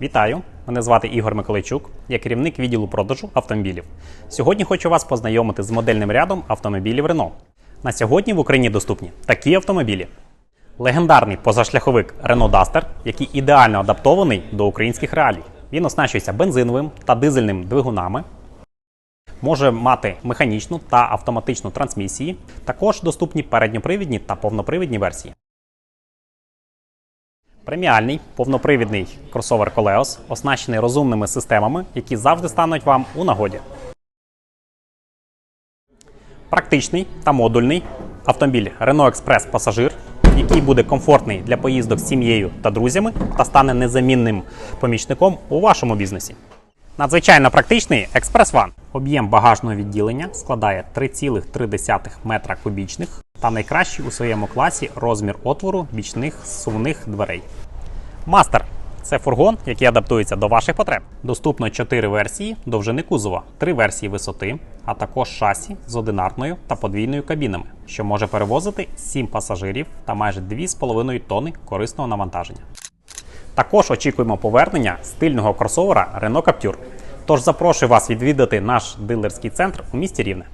Вітаю! Мене звати Ігор Миколайчук, я керівник відділу продажу автомобілів. Сьогодні хочу вас познайомити з модельним рядом автомобілів Renault. На сьогодні в Україні доступні такі автомобілі: легендарний позашляховик Renault Duster, який ідеально адаптований до українських реалій. Він оснащується бензиновим та дизельним двигунами, може мати механічну та автоматичну трансмісії. Також доступні передньопривідні та повнопривідні версії. Преміальний повнопривідний кросовер Coleos оснащений розумними системами, які завжди стануть вам у нагоді. Практичний та модульний автомобіль Renault Express Passager, який буде комфортний для поїздок з сім'єю та друзями та стане незамінним помічником у вашому бізнесі. Надзвичайно практичний Express One. Об'єм багажного відділення складає 3,3 метра кубічних та найкращий у своєму класі розмір отвору бічних сувних дверей. Мастер це фургон, який адаптується до ваших потреб. Доступно 4 версії довжини кузова, 3 версії висоти, а також шасі з одинарною та подвійною кабінами, що може перевозити 7 пасажирів та майже 2,5 тонни корисного навантаження. Також очікуємо повернення стильного кросовера Renault Captur. Тож запрошую вас відвідати наш дилерський центр у місті Рівне.